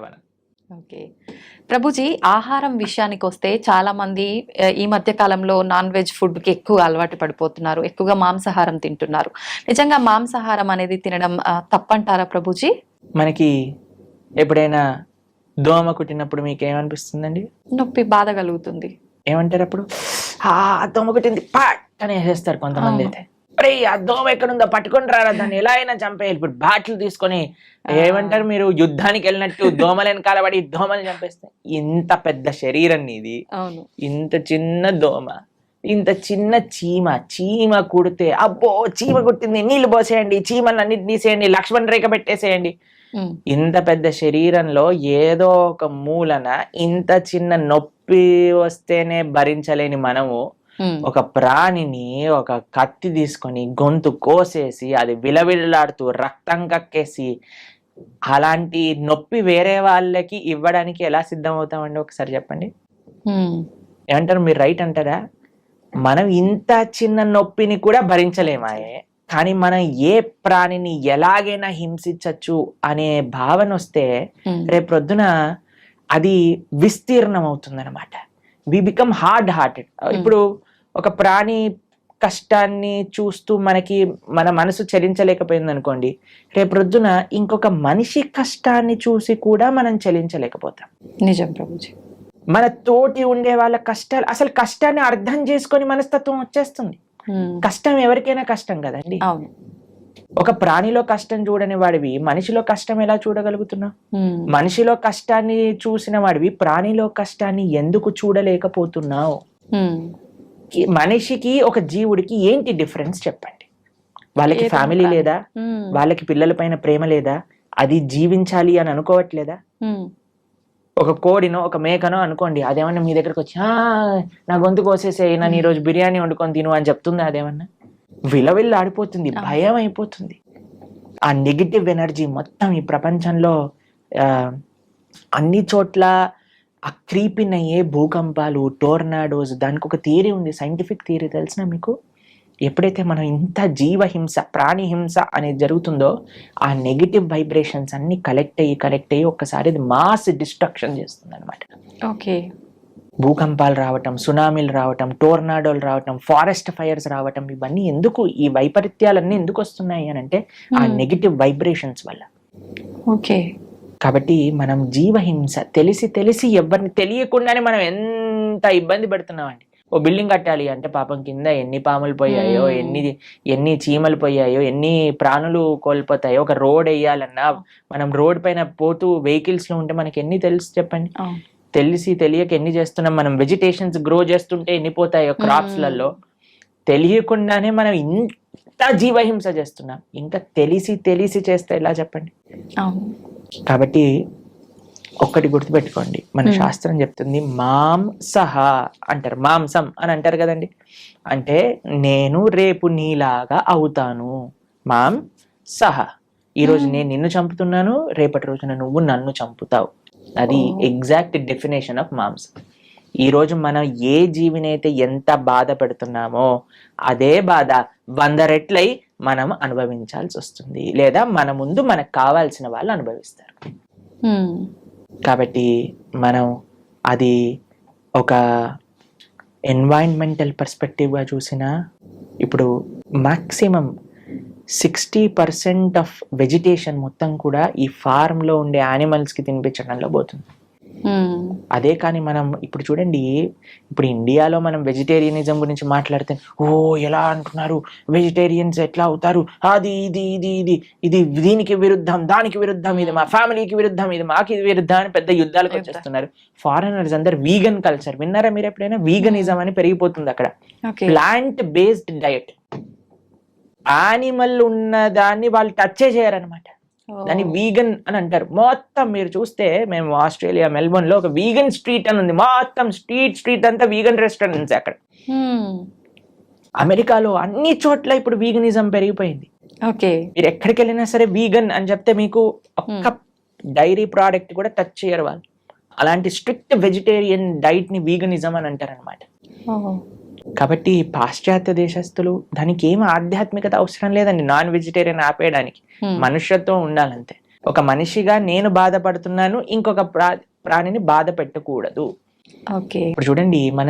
భావన ఓకే. ప్రభుజీ ఆహారం విషయానికి వస్తే చాలా మంది ఈ మధ్య కాలంలో నాన్ వెజ్ ఫుడ్కి ఎక్కువ అలవాటు పడిపోతున్నారు ఎక్కువగా మాంసాహారం తింటున్నారు. నిజంగా మాంసాహారం అనేది తినడం తప్పంటారా ప్రభుజీ? మనకి ఎప్పుడైనా దోమ కుట్టినప్పుడు మీకు ఏమనిపిస్తుందండి నొప్పి బాధ కలుగుతుంది. ఏమంటారు అప్పుడు ఆ దోమ కుట్టింది పాట్ అని వేసేస్తారు కొంతమంది అయితే అరే దోమ ఎక్కడుందో పట్టుకొని రారా దాన్ని ఎలా అయినా చంపేయాలి ఇప్పుడు బాటిల్ తీసుకొని ఏమంటారు మీరు యుద్ధానికి వెళ్ళినట్టు దోమలు వెనకాల పడి దోమలు చంపేస్తే ఇంత పెద్ద శరీరం నీది. అవును. ఇంత చిన్న దోమ ఇంత చిన్న చీమ చీమ కుడితే అబ్బో చీమ కుట్టింది నీళ్ళు పోసేయండి చీమలు అన్నిటి తీసేయండి లక్ష్మణ్ రేఖ పెట్టేసేయండి. ఇంత పెద్ద శరీరంలో ఏదో ఒక మూలన ఇంత చిన్న నొప్పి వస్తేనే భరించలేని మనము ఒక ప్రాణిని ఒక కత్తి తీసుకొని గొంతు కోసేసి అది విలవిల్లాడుతూ రక్తం కక్కేసి అలాంటి నొప్పి వేరే వాళ్ళకి ఇవ్వడానికి ఎలా సిద్ధం అవుతామండి ఒకసారి చెప్పండి? ఏమంటారు? మీరు రైట్ అంటారా? మనం ఇంత చిన్న నొప్పిని కూడా భరించలేమాయే. కానీ మనం ఏ ప్రాణిని ఎలాగైనా హింసించవచ్చు అనే భావన వస్తే రేపు ప్రొద్దున అది విస్తీర్ణం అవుతుంది అనమాట వి బికమ్ హార్డ్ హార్టెడ్ ఇప్పుడు ఒక ప్రాణి కష్టాన్ని చూస్తూ మనకి మన మనసు చలించలేకపోయింది అనుకోండి రేపు ప్రొద్దున ఇంకొక మనిషి కష్టాన్ని చూసి కూడా మనం చలించలేకపోతాం. నిజం ప్రభుజీ. మన తోటి ఉండే వాళ్ళ కష్టాలు అసలు కష్టాన్ని అర్థం చేసుకొని మనస్తత్వం వచ్చేస్తుంది. కష్టం ఎవరికైనా కష్టం కదండి. అవును. ఒక ప్రాణిలో కష్టం చూడని వాడివి మనిషిలో కష్టం ఎలా చూడగలుగుతున్నావు? ఉమ్, మనిషిలో కష్టాన్ని చూసిన వాడివి ప్రాణిలో కష్టాన్ని ఎందుకు చూడలేకపోతున్నావు? మనిషికి ఒక జీవుడికి ఏంటి డిఫరెన్స్ చెప్పండి. వాళ్ళకి ఫ్యామిలీ లేదా? వాళ్ళకి పిల్లల పైన ప్రేమ లేదా? అది జీవించాలి అని అనుకోవట్లేదా? ఒక కోడినో ఒక మేకనో అనుకోండి అదేమన్నా మీ దగ్గరకు వచ్చి "ఆ, నా గొంతు కోసేసేయి నన్ను ఈ రోజు బిర్యానీ వండుకొని తిను అని చెప్తుందా అదేమన్నా? విలవిల్లు ఆడిపోతుంది. భయం అయిపోతుంది. ఆ నెగిటివ్ ఎనర్జీ మొత్తం ఈ ప్రపంచంలో అన్ని చోట్ల ఆ క్రీపిన్ అయ్యే భూకంపాలు టోర్నాడోస్ దానికి ఒక థియరీ ఉంది సైంటిఫిక్ థియరీ తెలిసిన మీకు? ఎప్పుడైతే మనం ఇంత జీవహింస ప్రాణి హింస అనేది జరుగుతుందో ఆ నెగిటివ్ వైబ్రేషన్స్ అన్ని కలెక్ట్ అయ్యి కలెక్ట్ అయ్యి ఒక్కసారి మాస్ డిస్ట్రక్షన్ చేస్తుంది అనమాట ఓకే. భూకంపాలు రావటం సునామీలు రావటం టోర్నాడోలు రావటం ఫారెస్ట్ ఫైర్స్ రావటం ఇవన్నీ ఎందుకు ఈ వైపరీత్యాలన్నీ ఎందుకు వస్తున్నాయి అని అంటే ఆ నెగిటివ్ వైబ్రేషన్స్ వల్ల. ఓకే. కాబట్టి మనం జీవహింస తెలిసి తెలిసి ఎవరిని తెలియకుండానే మనం ఎంత ఇబ్బంది పెడుతున్నామండి. ఓ బిల్డింగ్ కట్టాలి అంటే పాపం కింద ఎన్ని పాములు పోయాయో. ఎన్ని ఎన్ని చీమలు పోయాయో ఎన్ని ప్రాణులు కోల్పోతాయో ఒక రోడ్ వేయాలన్నా మనం రోడ్ పైన పోతూ వెహికల్స్లో ఉంటే మనకి ఎన్ని తెలుసు చెప్పండి? తెలిసి తెలియక ఎన్ని చేస్తున్నాం? మనం వెజిటేషన్స్ గ్రో చేస్తుంటే ఎన్ని పోతాయో క్రాప్స్లలో తెలియకుండానే మనం ఇంత జీవహింస చేస్తున్నాం. ఇంకా తెలిసి తెలిసి చేస్తే ఎలా చెప్పండి? కాబట్టి ఒక్కటి గుర్తుపెట్టుకోండి. మన. శాస్త్రం చెప్తుంది మాంసహ అంటారు. మాంసం అని అంటారు కదండి. అంటే నేను రేపు నీలాగా అవుతాను. మాం సహ ఈ రోజు Hmm. నేను నిన్ను చంపుతున్నాను రేపటి రోజున నువ్వు నన్ను చంపుతావు. అది. ఎగ్జాక్ట్ డెఫినేషన్ ఆఫ్ మాంసం. ఈ రోజు మనం ఏ జీవినైతే ఎంత బాధ పెడుతున్నామో అదే బాధ వంద రెట్లై మనం అనుభవించాల్సి వస్తుంది. లేదా మన ముందు మనకు కావాల్సిన వాళ్ళు అనుభవిస్తారు. కాబట్టి మనం అది ఒక ఎన్వైరన్మెంటల్ పర్స్పెక్టివ్గా చూసినా ఇప్పుడు maximum sixty percent of vegetation మొత్తం కూడా ఈ ఫార్మ్లో ఉండే యానిమల్స్కి తినిపించడంలో పోతుంది. అదే కానీ మనం ఇప్పుడు చూడండి ఇప్పుడు ఇండియాలో మనం వెజిటేరియనిజం గురించి మాట్లాడితే ఓ ఎలా అంటున్నారు? వెజిటేరియన్స్ ఎట్లా అవుతారు? అది ఇది ఇది ఇది ఇది దీనికి విరుద్ధం దానికి విరుద్ధం ఇది మా ఫ్యామిలీకి విరుద్ధం ఇది మాకు ఇది విరుద్ధం అని పెద్ద యుద్ధాలకు యుద్ధం. వచ్చేస్తున్నారు. ఫారెనర్స్ అందరు వీగన్ కల్చర్ విన్నారా మీరు ఎప్పుడైనా? వీగనిజం అని పెరిగిపోతుంది అక్కడ. ప్లాంట్ బేస్డ్ డయట్ యానిమల్ ఉన్న దాన్ని వాళ్ళు టచ్ చేయరనమాట దాన్ని వీగన్ అని అంటారు. మొత్తం మీరు చూస్తే మేము ఆస్ట్రేలియా మెల్బోర్న్లో ఒక వీగన్ స్ట్రీట్ అని ఉంది. మొత్తం స్ట్రీట్ స్ట్రీట్ అంతా వీగన్ రెస్టారెంట్స్ అక్కడ. అమెరికాలో అన్ని చోట్ల ఇప్పుడు వీగనిజం పెరిగిపోయింది. ఓకే. మీరు ఎక్కడికి వెళ్ళినా సరే వీగన్ అని చెప్తే మీకు ఒక్క డైరీ ప్రోడక్ట్ కూడా టచ్ చేయరు వాళ్ళు. అలాంటి స్ట్రిక్ట్ వెజిటేరియన్ డైట్ని వీగనిజం అని అంటారు అనమాట ఓ, కాబట్టి పాశ్చాత్య దేశస్తులు దానికి ఏం ఆధ్యాత్మికత అవసరం లేదండి. నాన్ వెజిటేరియన్ ఆపేయడానికి. మనుష్యత్వం ఉండాలంతే. ఒక మనిషిగా నేను బాధపడుతున్నాను ఇంకొక ప్రా ప్రాణిని బాధ పెట్టకూడదు. ఓకే. ఇప్పుడు చూడండి మన